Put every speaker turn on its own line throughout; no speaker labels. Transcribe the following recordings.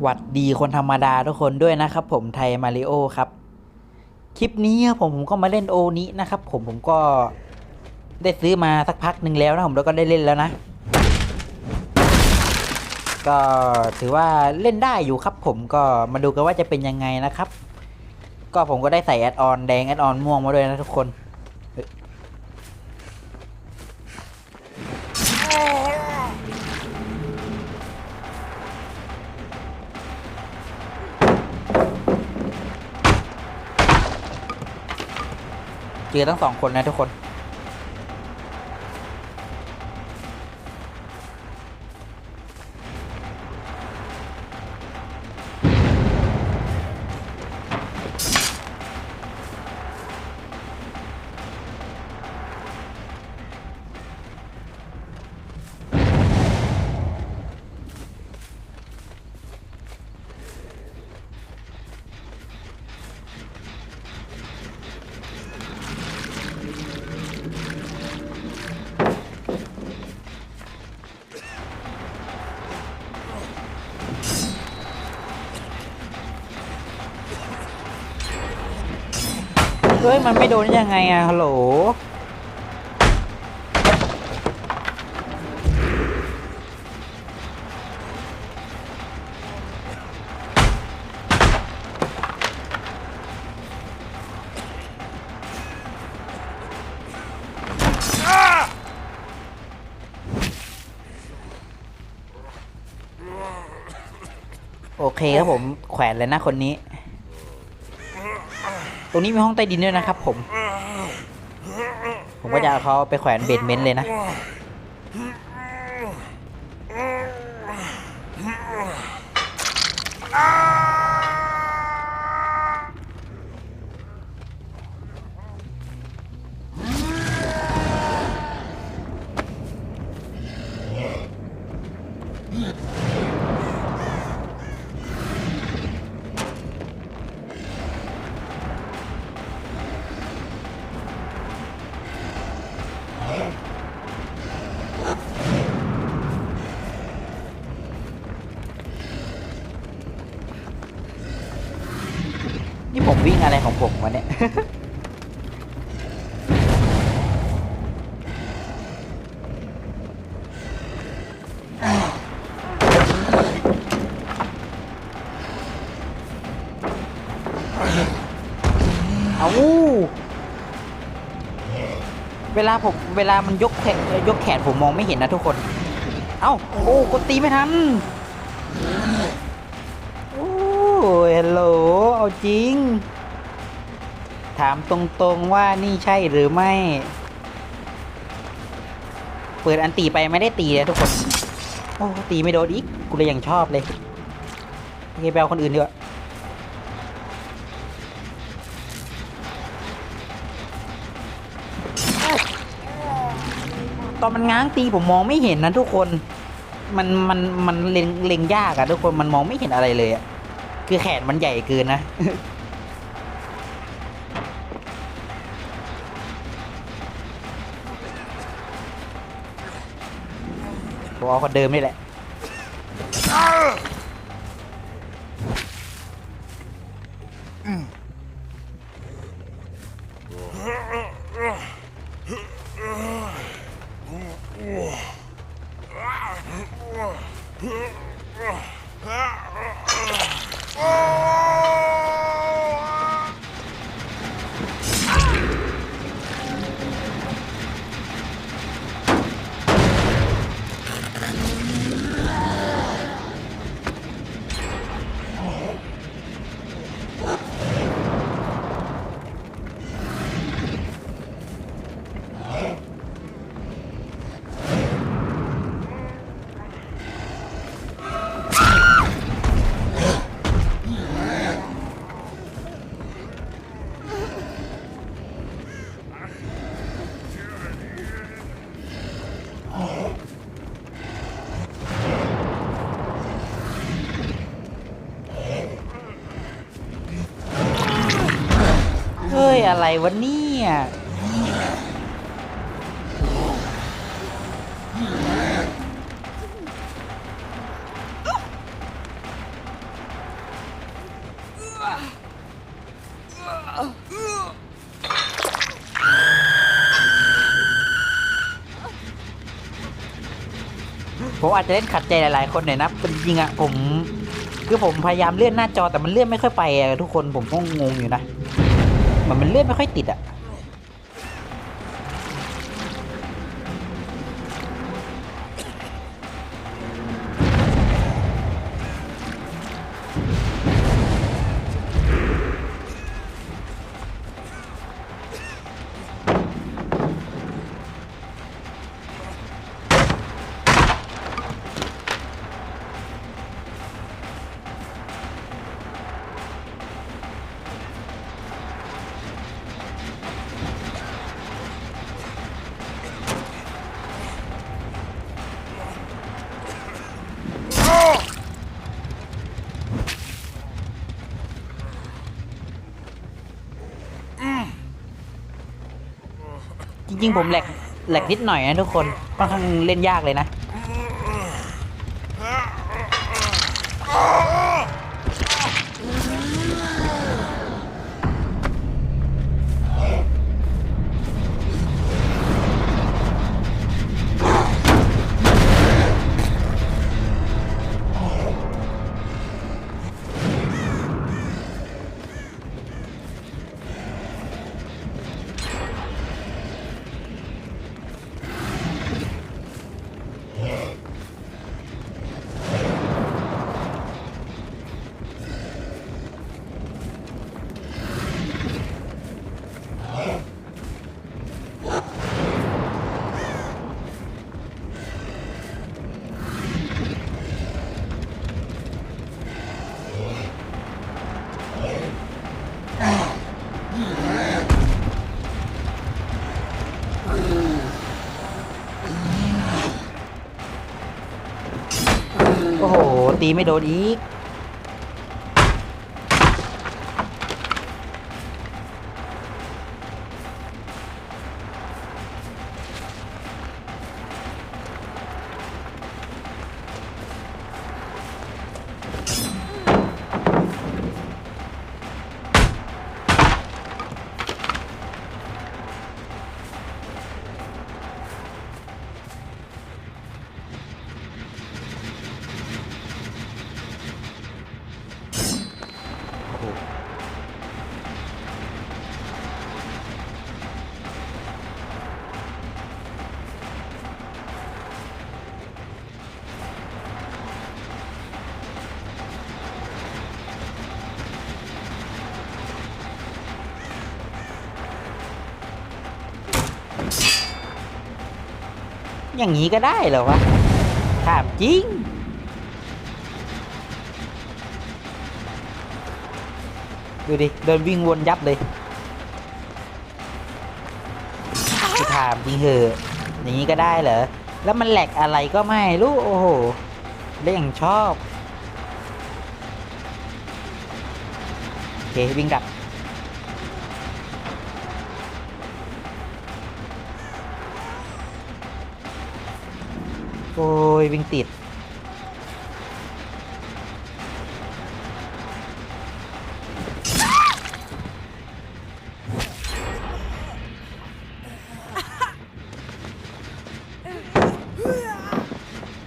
หวัดดีคนธรรมดาทุกคนด้วยนะครับ ผมไทยมาริโอครับ คลิปนี้ครับผมผมก็มาเล่นโอนี้นะครับ ผมผมก็ได้ซื้อมาสักพักหนึ่งแล้วนะผมแล้วก็ได้เล่นแล้วนะ ก็ถือว่าเล่นได้อยู่ครับ ผมก็มาดูกันว่าจะเป็นยังไงนะครับ ก็ผมก็ได้ใส่แอดออนแดงแอดออนม่วงมาด้วยนะทุกคน เจอทั้งสองคนนะทุกคน ยมันไม่โดนได้ยังไงอะฮัลโหลโอเคครับผมแขวนเลยนะคนนี้ รงนี้มีห้องใต้ดินด้วยนะครับผม ผมก็จะเอาเขาไปแขวนเบดเมนต์เลยนะ นี่ผมวิ่งอะไรของผมวะเนี่ย เอาเวลาผมเวลามันยกแขนยกแขนผมมองไม่เห็นนะทุกคน เอ้า โอ้กดตีไม่ทัน โอ้ฮัลโหล จริง ถามตรงๆว่านี่ใช่หรือไม่ เปิดอันตีไปไม่ได้ตีเลยทุกคน โอ้ตีไม่โดนอีก กูเลยยังชอบเลยโอเคไปเอาคนอื่นดีกว่าตอนมันง้างตีผมมองไม่เห็นนะทุกคน มันมันมันเล็งเล็งยากอะทุกคนมันมองไม่เห็นอะไรเลยอะ คือแขนมันใหญ่เกินนะ ผมเอาคนเดิมนี่แหละ ไรวะเนี่ย ผมอาจจะเล่นขัดใจหลาย ๆ คนหน่อยนะเป็นจริงอะผม คือผมพยายามเลื่อนหน้าจอแต่มันเลื่อนไม่ค่อยไปทุกคนผมก็งงอยู่นะ มันมันเลื่อนไม่ค่อยติดอะ ริงๆผมแหลกแหลกนิดหน่อยนะทุกคนค่อนข้างเล่นยากเลยนะ โอ้โห ตีไม่โดนอีก อย่างนี้ก็ได้เหรอวะถามจริง ดูดิ เดินวิ่งวนยับเลยคือถามจริงเหอะอย่างนี้ก็ได้เหรอ แล้วมันแหลกอะไรก็ไม่รู้ โอ้โหเล่นอย่างชอบ โอเค วิ่งกลับ โอ้ย วิ่งติด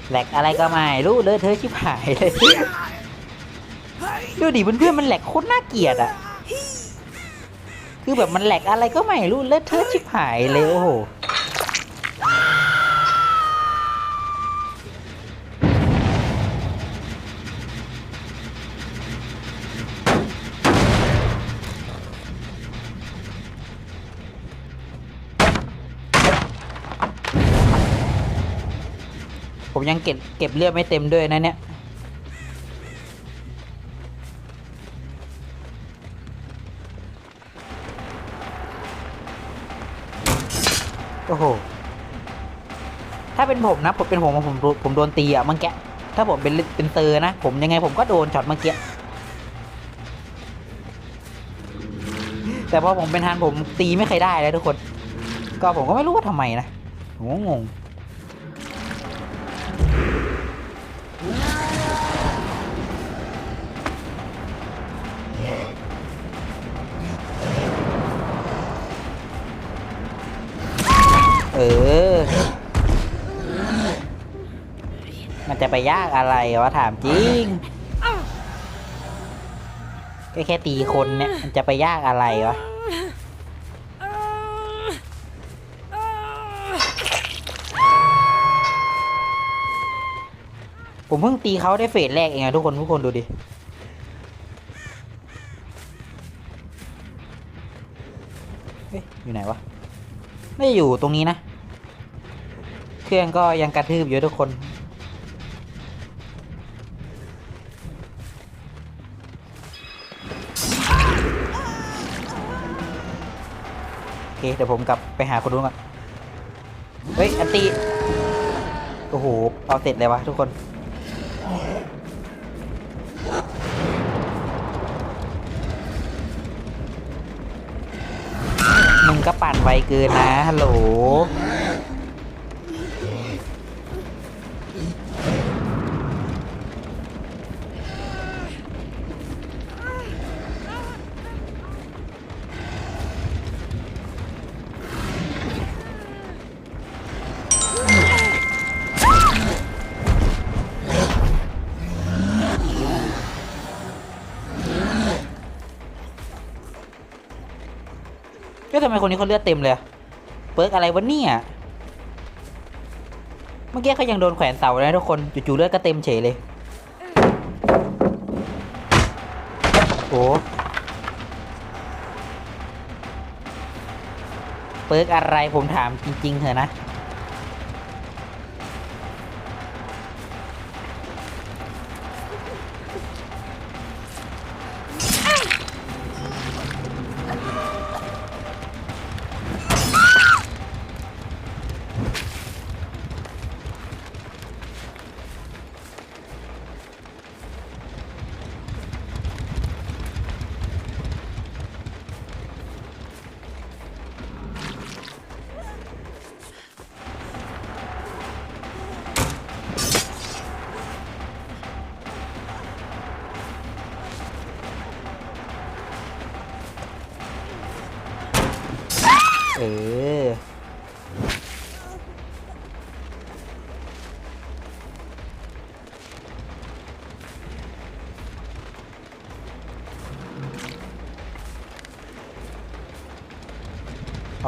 แหลกอะไรก็ไม่รู้เลยเธอชิบหายเลย ดูดิเพื่อนๆมันแหลกโคตรน่าเกลียดอะคือแบบมันแหลกอะไรก็ไม่รู้เลอะเทอะชิบหายเลยโอ้โห ผมยังเก็บเก็บเลือดไม่เต็มด้วยนะเนี่ยโอ้โห ถ้าเป็นผมนะผมเป็นผมผมผมโดนตีอะเมื่อกี้ถ้าผมเป็นเป็นเตอร์นะ ผมยังไงผมก็โดนช็อตเมื่อกี้แต่พอผมเป็นฮันผมตีไม่เคยได้เลยทุกคน ก็ผมก็ไม่รู้ว่าทำไมนะผมก็งง ไปยากอะไรวะถามจริงก็แค่ตีคนเนี่ยมันจะไปยากอะไรวะผมเพิ่งตีเขาได้เฟสแรกเองอะทุกคนทุกคนดูดิเฮ้ยอยู่ไหนวะ ไม่อยู่ตรงนี้นะ เครื่องก็ยังกระทืบอยู่ทุกคน เค เดี๋ยวผมกลับไปหาคนนู้นก่อน เฮ้ย อันตีโอ้โห เอาเสร็จเลยวะทุกคน มึงก็ปั่นไวเกินนะ ฮัลโหลำไมคนนี้เขาเลือดเต็มเลย เปิร์กอะไรวะเนี่ย เมื่อกี้เขายังโดนแขวนเสาเลยทุกคน จู่ๆเลือดก็เต็มเฉยเลย โอ้เปิร์กอะไรผมถามจริงๆเถอะนะ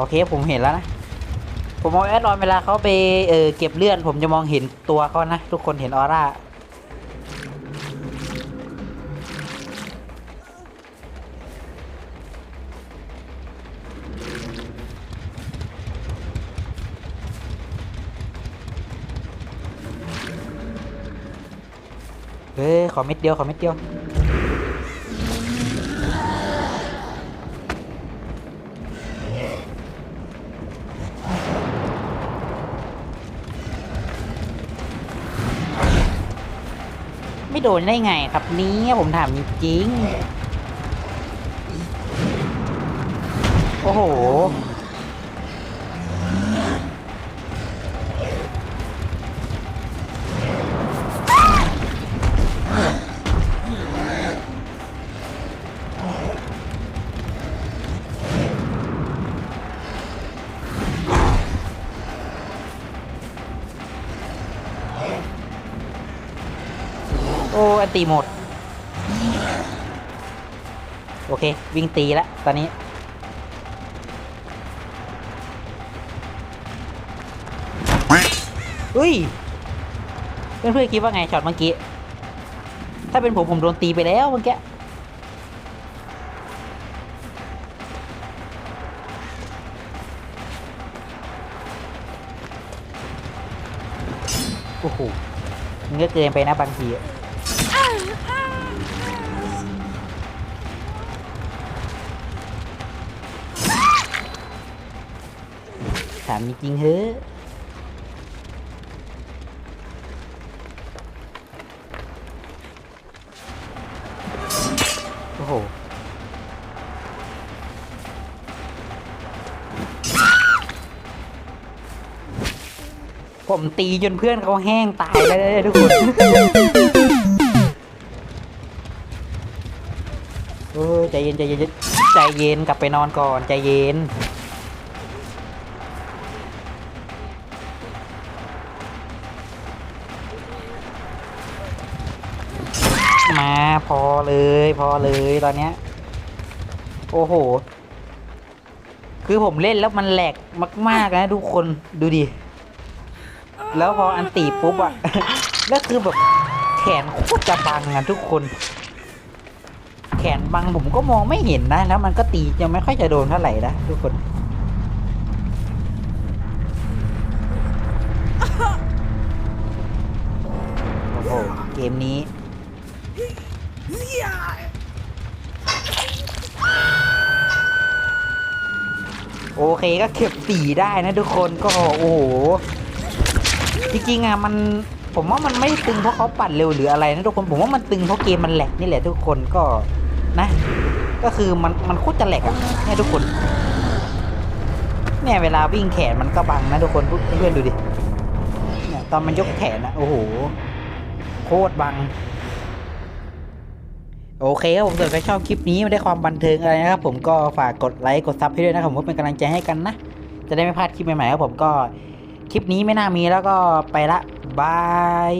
อเคผมเห็นแล้วนะ ผมมองแอดออนเวลาเขาไปเออเก็บเลือดผมจะมองเห็นตัวเขานะ ทุกคนเห็นออร่าเฮ้ยขอเม็ดเดียวขอเม็ดเดียว ไม่โดนได้ไงครับนี้ผมถามจริง โอ้โห โอ้อันตีหมด โอเค วิ่งตีแล้วตอนนี้ อุ้ย เพื่อนเพื่อนคิดว่าไงช็อตเมื่อกี้ ถ้าเป็นผมผมโดนตีไปแล้วเมื่อกี้โอ้โหมันก็เกินไปนะบางทีามจริงๆเฮ้ยโอ้โหผมตีจนเพื่อนเขาแห้งตายแล้วเนี่ยทุกคนเออใจเย็นใจเย็นใจเย็นกลับไปนอนก่อนใจเย็น เลยพอเลยตอนเนี้ย โอ้โห คือผมเล่นแล้วมันแหลกมาก ๆ นะทุกคนดูดิ แล้วพออันตีปุ๊บอะแล้วคือแบบแขนโคตรจะบังอะทุกคน แขนบังผมก็มองไม่เห็นนะ แล้วมันก็ตียังไม่ค่อยจะโดนเท่าไหร่นะทุกคนโอ้โหเกมนี้ โอเคก็เก็บสีได้นะทุกคนก็โอ้โหจริงๆอะมันผมว่ามันไม่ตึงเพราะเขาปั่นเร็วหรืออะไรนะทุกคนผมว่ามันตึงเพราะเกมมันแหลกนี่แหละทุกคนก็นะ ก็คือมันมันโคตรจะแหลกอะเนี่ยทุกคนเนี่ยเวลาวิ่งแขนมันก็บังนะทุกคนเพื่อนดูดิเนี่ยตอนมันยกแขนนะโอ้โหโคตรบัง โอเคครับผมส่วนใครชอบคลิปนี้ไม่ได้ความบันเทิงอะไรนะครับผมก็ฝากกดไลค์กดซับให้ด้วยนะครับผมเป็นกำลังใจให้กันนะ จะได้ไม่พลาดคลิปใหม่ๆครับผมก็คลิปนี้ไม่น่ามีแล้วก็ไปละบาย